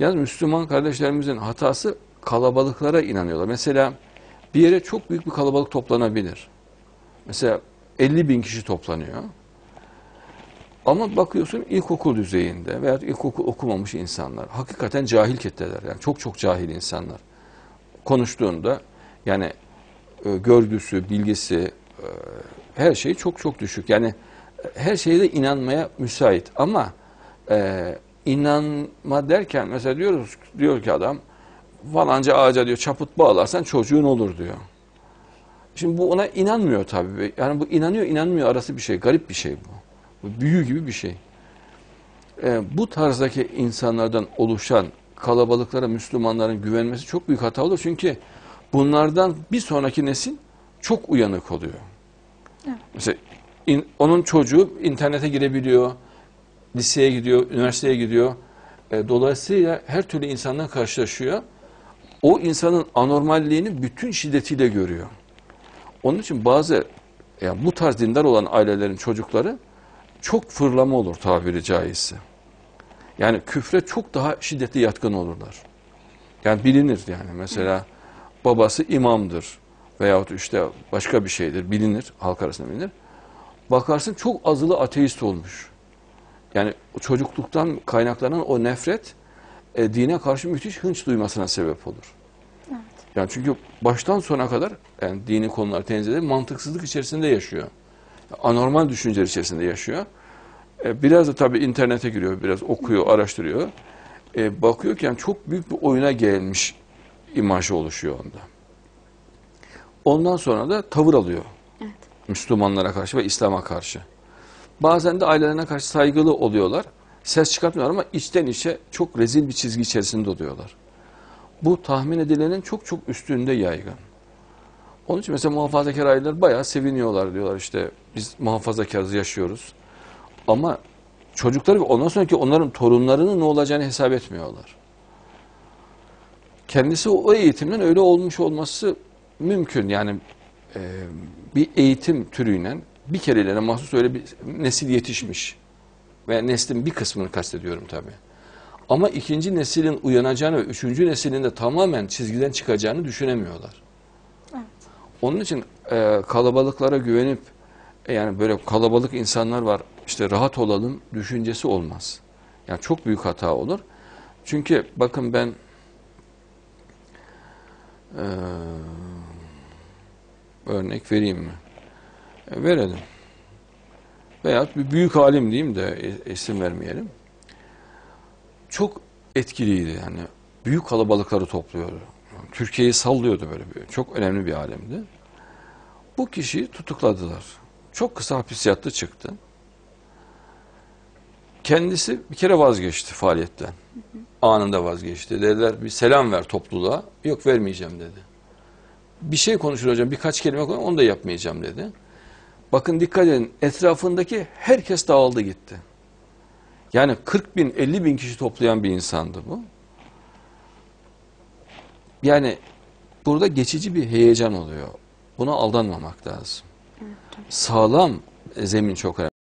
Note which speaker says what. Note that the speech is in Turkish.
Speaker 1: Yalnız Müslüman kardeşlerimizin hatası kalabalıklara inanıyorlar. Mesela bir yere çok büyük bir kalabalık toplanabilir. Mesela 50 bin kişi toplanıyor. Ama bakıyorsun ilkokul düzeyinde veya ilkokul okumamış insanlar. Hakikaten cahil kitleler yani çok çok cahil insanlar. Konuştuğunda yani e, görgüsü, bilgisi, e, her şey çok çok düşük. Yani e, her şeye de inanmaya müsait. Ama e, inanma derken mesela diyoruz diyor ki adam falanca ağaca diyor çaput bağlarsan çocuğun olur diyor. Şimdi bu ona inanmıyor tabii. Yani bu inanıyor inanmıyor arası bir şey. Garip bir şey bu. Bu büyü gibi bir şey. Ee, bu tarzdaki insanlardan oluşan kalabalıklara Müslümanların güvenmesi çok büyük hata olur. Çünkü bunlardan bir sonraki nesil çok uyanık oluyor.
Speaker 2: Evet.
Speaker 1: Mesela in- onun çocuğu internete girebiliyor, liseye gidiyor, üniversiteye gidiyor. E, dolayısıyla her türlü insanla karşılaşıyor. O insanın anormalliğini bütün şiddetiyle görüyor. Onun için bazı yani bu tarz dindar olan ailelerin çocukları çok fırlama olur tabiri caizse. Yani küfre çok daha şiddetli yatkın olurlar. Yani bilinir yani mesela babası imamdır veyahut işte başka bir şeydir bilinir halk arasında bilinir. Bakarsın çok azılı ateist olmuş. Yani çocukluktan kaynaklanan o nefret e, dine karşı müthiş hınç duymasına sebep olur.
Speaker 2: Evet.
Speaker 1: Yani çünkü baştan sona kadar yani dini konular tenzih eder, mantıksızlık içerisinde yaşıyor. Anormal düşünceler içerisinde yaşıyor. E, biraz da tabii internete giriyor, biraz okuyor, araştırıyor. E, bakıyor ki yani çok büyük bir oyuna gelmiş imajı oluşuyor onda. Ondan sonra da tavır alıyor.
Speaker 2: Evet.
Speaker 1: Müslümanlara karşı ve İslam'a karşı. Bazen de ailelerine karşı saygılı oluyorlar. Ses çıkartmıyorlar ama içten içe çok rezil bir çizgi içerisinde oluyorlar. Bu tahmin edilenin çok çok üstünde yaygın. Onun için mesela muhafazakar aileler bayağı seviniyorlar diyorlar işte biz muhafazakarız yaşıyoruz. Ama çocukları ve ondan sonraki onların torunlarının ne olacağını hesap etmiyorlar. Kendisi o eğitimden öyle olmuş olması mümkün. Yani e, bir eğitim türüyle bir kerelere mahsus öyle bir nesil yetişmiş. Ve neslin bir kısmını kastediyorum tabii. Ama ikinci neslin uyanacağını ve üçüncü neslin de tamamen çizgiden çıkacağını düşünemiyorlar.
Speaker 2: Evet.
Speaker 1: Onun için e, kalabalıklara güvenip e, yani böyle kalabalık insanlar var işte rahat olalım düşüncesi olmaz. Yani çok büyük hata olur. Çünkü bakın ben e, örnek vereyim mi? Verelim. Veya bir büyük alim diyeyim de isim vermeyelim. Çok etkiliydi yani. Büyük kalabalıkları topluyordu. Türkiye'yi sallıyordu böyle bir. Çok önemli bir alemdi. Bu kişiyi tutukladılar. Çok kısa hapis yattı çıktı. Kendisi bir kere vazgeçti faaliyetten. Anında vazgeçti. Dediler bir selam ver topluluğa. Yok vermeyeceğim dedi. Bir şey konuşur hocam birkaç kelime koy onu da yapmayacağım dedi. Bakın dikkat edin etrafındaki herkes dağıldı gitti. Yani 40 bin 50 bin kişi toplayan bir insandı bu. Yani burada geçici bir heyecan oluyor. Buna aldanmamak lazım. Sağlam zemin çok önemli.